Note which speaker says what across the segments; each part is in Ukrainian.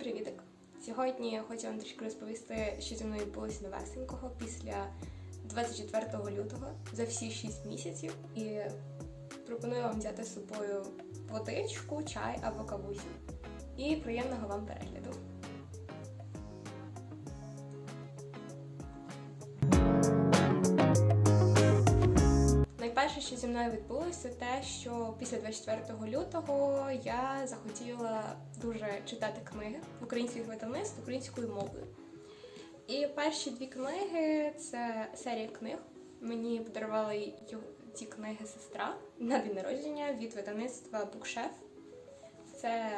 Speaker 1: привітик! Сьогодні я хочу вам трішки розповісти, що зі мною відбулося новесенького після 24 лютого за всі 6 місяців. І пропоную вам взяти з собою водичку, чай або кавусю. І приємного вам перегляду. Найперше, що зі мною відбулося, те, що після 24 лютого я захотіла дуже читати книги українських видавництв українською мовою. І перші дві книги це серія книг. Мені подарувала й- ці книги сестра на день народження від видавництва Букшеф. Це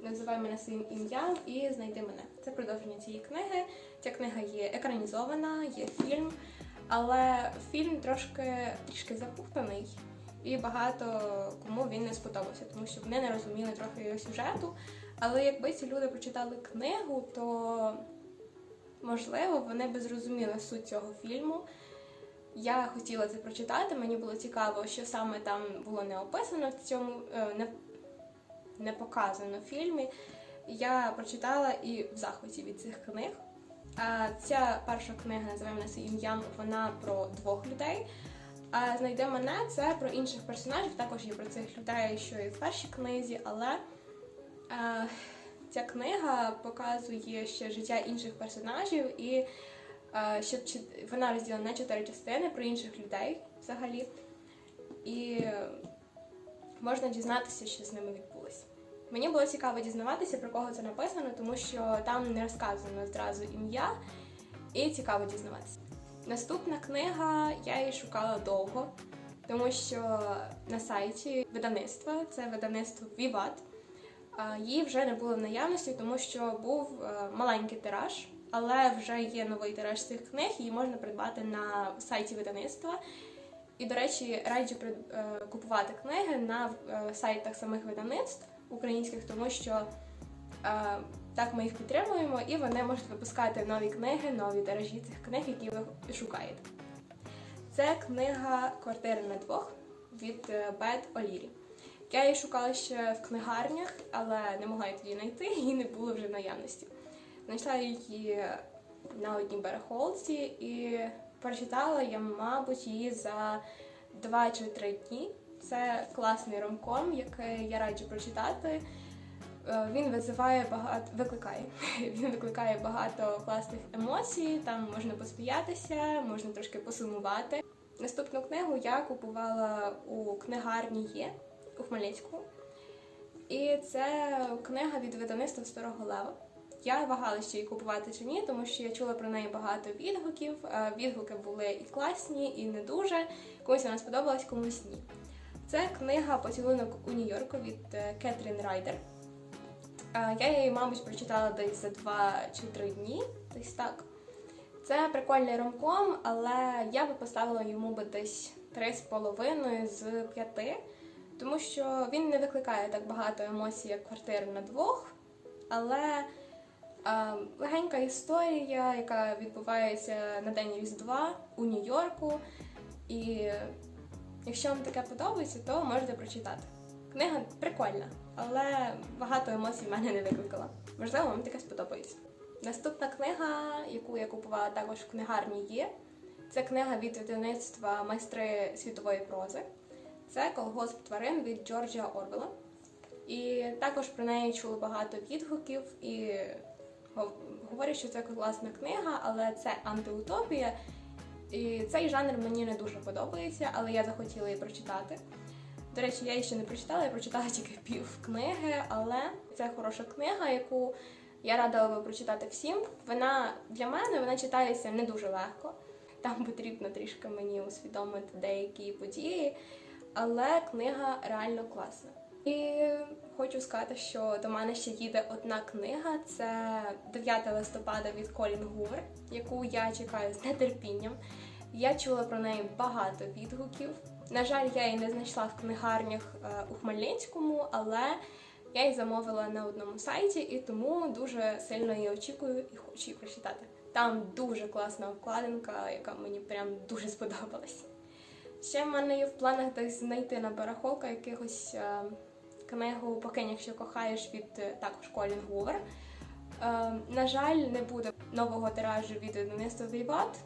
Speaker 1: Називай мене своїм ім'ям і знайди мене. Це продовження цієї книги. Ця книга є екранізована, є фільм, але фільм трошки трішки запутаний, і багато кому він не сподобався, тому що вони не розуміли трохи його сюжету. Але якби ці люди прочитали книгу, то можливо вони би зрозуміли суть цього фільму. Я хотіла це прочитати, мені було цікаво, що саме там було не описано в цьому, е, не, не показано в фільмі. Я прочитала і в захваті від цих книг. Ця перша книга називає мене своїм ім'ям, вона про двох людей. А знайде мене це про інших персонажів, також є про цих людей, що і в першій книзі, але е, ця книга показує ще життя інших персонажів, і е, що вона розділена на чотири частини про інших людей взагалі. І можна дізнатися, що з ними відбулося. Мені було цікаво дізнаватися, про кого це написано, тому що там не розказано зразу ім'я, і цікаво дізнаватися. Наступна книга я її шукала довго, тому що на сайті видавництва, це видавництво Віват, її вже не було в наявності, тому що був е, маленький тираж, але вже є новий тираж цих книг, її можна придбати на сайті видавництва. І, до речі, раджу е, купувати книги на е, сайтах самих видавництв українських, тому що е, так ми їх підтримуємо, і вони можуть випускати нові книги, нові тиражі цих книг, які ви шукаєте. Це книга Квартира на двох від Бет Олірі. Я її шукала ще в книгарнях, але не могла її тоді знайти, її не було вже в наявності. Знайшла її на одній барахолці і прочитала я, мабуть, її за два чи три дні. Це класний ромком, який я раджу прочитати. Е, Він визиває багато, викликає. Він викликає багато класних емоцій. Там можна посміятися, можна трошки посумувати. Наступну книгу я купувала у книгарні є у Хмельницькому. І це книга від видавництва Старого Лева. Я вагалася чи її купувати чи ні, тому що я чула про неї багато відгуків. Е, Відгуки були і класні, і не дуже. Комусь вона сподобалась, комусь ні. Це книга Поцілунок у Нью-Йорку від е, Кетрін Райдер. Я її, мабуть, прочитала десь за два чи три дні, десь так. Це прикольний ромком, але я би поставила йому би десь 3,5 з 5, тому що він не викликає так багато емоцій, як квартира на двох. Але е, легенька історія, яка відбувається на день Різдва у Нью-Йорку. І якщо вам таке подобається, то можете прочитати. Книга прикольна, але багато емоцій в мене не викликала. Можливо, вам таке сподобається. Наступна книга, яку я купувала також в книгарні є. Це книга від видавництва майстри світової прози. Це колгосп тварин від Джорджа Орвела. І також про неї чули багато відгуків і говорять, що це класна книга, але це антиутопія. І цей жанр мені не дуже подобається, але я захотіла її прочитати. До речі, я її ще не прочитала, я прочитала тільки пів книги, але це хороша книга, яку я радила би прочитати всім. Вона для мене вона читається не дуже легко. Там потрібно трішки мені усвідомити деякі події, але книга реально класна. І хочу сказати, що до мене ще їде одна книга. Це 9 листопада від Колін Гувер, яку я чекаю з нетерпінням. Я чула про неї багато відгуків. На жаль, я її не знайшла в книгарнях е, у Хмельницькому, але я її замовила на одному сайті і тому дуже сильно її очікую і хочу її прочитати. Там дуже класна обкладинка, яка мені прям дуже сподобалась. Ще в мене є в планах десь знайти на барахолках якихось е, книгу Покинь, якщо кохаєш від е, також Колін Гувер. Е, на жаль, не буде нового тиражу від видавництва Віват,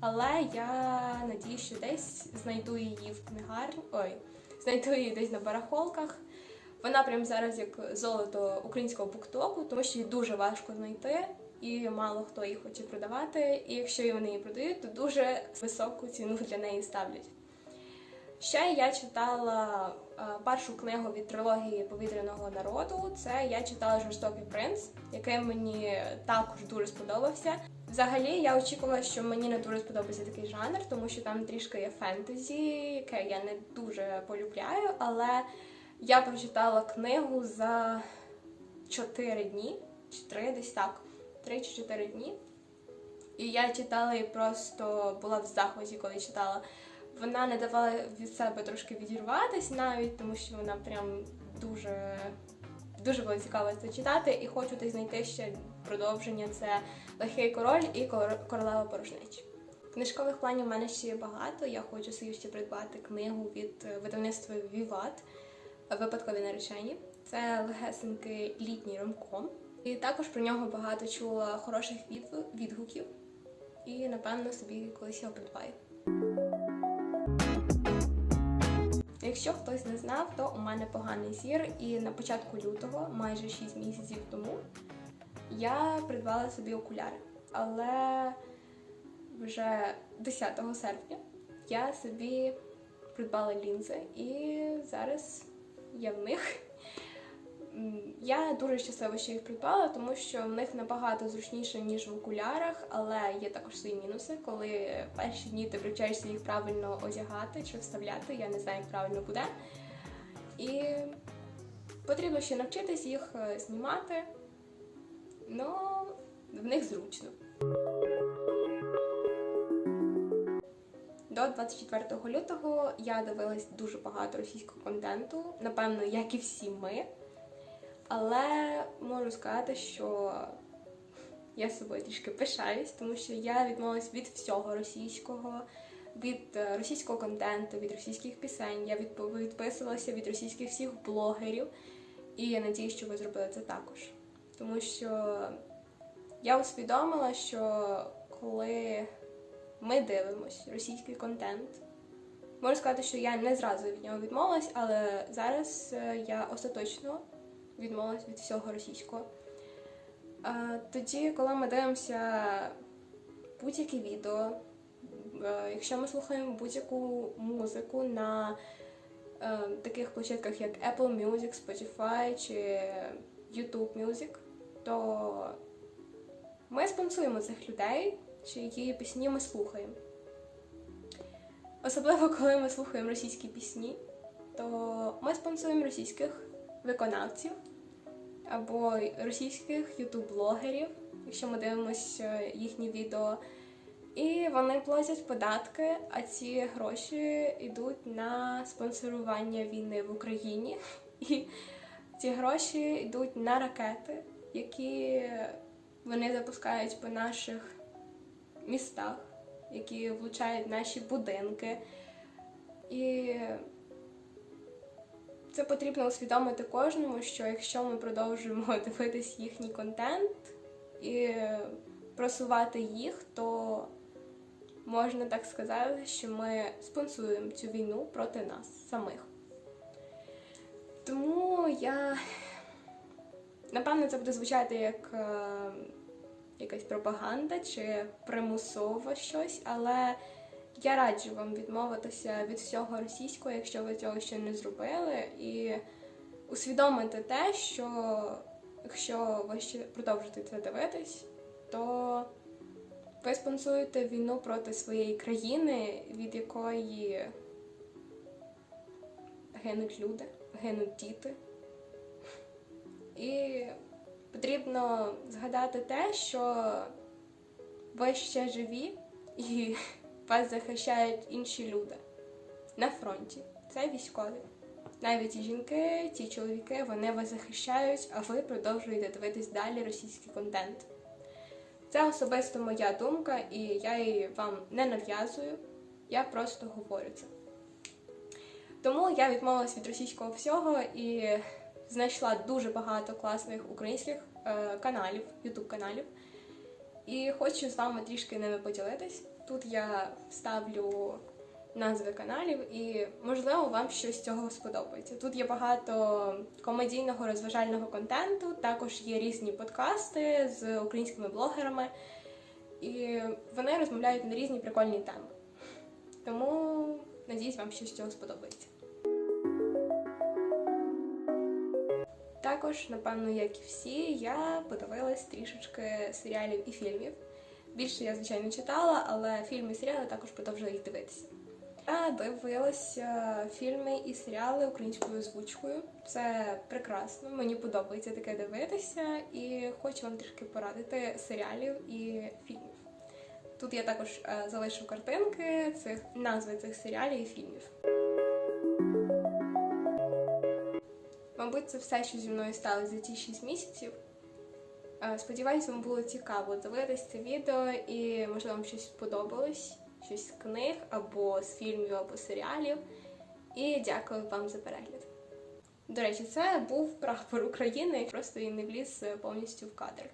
Speaker 1: але я надію, що десь знайду її в книгарні. Ой, знайду її десь на барахолках. Вона прям зараз як золото українського буктоку, тому що її дуже важко знайти, і мало хто її хоче продавати. І якщо вони її продають, то дуже високу ціну для неї ставлять. Ще я читала е, першу книгу від трилогії повітряного народу. Це я читала Жорстокий принц, який мені також дуже сподобався. Взагалі, я очікувала, що мені не дуже сподобається такий жанр, тому що там трішки є фентезі, яке я не дуже полюбляю, але я прочитала книгу за 4 дні, чи 3 десь так, 3 чи 4 дні. І я читала і просто була в захваті, коли читала. Вона не давала від себе трошки відірватися навіть, тому що вона прям дуже дуже було цікаво це читати, і хочу десь знайти ще продовження. Це Лихий король і королева порожнечі. Книжкових планів в мене ще є багато. Я хочу собі ще придбати книгу від видавництва Віват Випадкові наречені. Це легесенький літній ромком. І також про нього багато чула хороших відгуків. І напевно собі колись його придбаю. Якщо хтось не знав, то у мене поганий зір, і на початку лютого, майже 6 місяців тому, я придбала собі окуляри. Але вже 10 серпня я собі придбала лінзи, і зараз я в них. Я дуже щаслива, що їх придбала, тому що в них набагато зручніше, ніж в окулярах, але є також свої мінуси, коли перші дні ти привчаєшся їх правильно одягати чи вставляти, я не знаю, як правильно буде. І потрібно ще навчитись їх е, знімати, але в них зручно. До 24 лютого я дивилась дуже багато російського контенту, напевно, як і всі ми. Але можу сказати, що я собою трішки пишаюсь, тому що я відмовилась від всього російського, від е, російського контенту, від російських пісень. Я відп- відписувалася від російських всіх блогерів, і я надію, що ви зробили це також. Тому що я усвідомила, що коли ми дивимося російський контент, можу сказати, що я не зразу від нього відмовилась, але зараз е, я остаточно відмовилась від всього російського. Тоді, коли ми дивимося будь-яке відео, е, якщо ми слухаємо будь-яку музику на е, таких площадках, як Apple Music, Spotify чи YouTube Music, то ми спонсуємо цих людей, чиї пісні ми слухаємо. Особливо, коли ми слухаємо російські пісні, то ми спонсуємо російських виконавців або російських ютуб-блогерів, якщо ми дивимося їхні відео. І вони платять податки, а ці гроші йдуть на спонсорування війни в Україні. І ці гроші йдуть на ракети, які вони запускають по наших містах, які влучають наші будинки. І це потрібно усвідомити кожному, що якщо ми продовжуємо дивитись їхній контент і просувати їх, то можна так сказати, що ми спонсуємо цю війну проти нас самих. Тому я напевно це буде звучати як е, якась пропаганда чи примусово щось, але я раджу вам відмовитися від всього російського, якщо ви цього ще не зробили, і усвідомити те, що якщо ви ще продовжите це дивитись, то ви спонсуєте війну проти своєї країни, від якої гинуть люди, гинуть діти. І потрібно згадати те, що ви ще живі і вас захищають інші люди на фронті. Це військові. Навіть ті жінки, ті чоловіки, вони вас захищають, а ви продовжуєте дивитись далі російський контент. Це особисто моя думка, і я її вам не нав'язую, я просто говорю це. Тому я відмовилась від російського всього і знайшла дуже багато класних українських е, каналів, ютуб каналів. І хочу з вами трішки ними поділитись. Тут я ставлю назви каналів, і можливо вам щось з цього сподобається. Тут є багато комедійного розважального контенту, також є різні подкасти з українськими блогерами, і вони розмовляють на різні прикольні теми. Тому надіюсь, вам щось з цього сподобається. Також, напевно, як і всі, я подивилась трішечки серіалів і фільмів. Більше я, звичайно, читала, але фільми і серіали також продовжую їх дивитися. Я дивилася фільми і серіали українською озвучкою. Це прекрасно, мені подобається таке дивитися, і хочу вам трішки порадити серіалів і фільмів. Тут я також е, залишу картинки цих назви цих серіалів і фільмів. Мабуть, це все, що зі мною сталося за ті 6 місяців. Е, Сподіваюсь, вам було цікаво дивитися це відео і, можливо, вам щось сподобалось, щось з книг або з фільмів, або серіалів. І дякую вам за перегляд. До речі, це був прапор України, просто він не вліз е, повністю в кадр.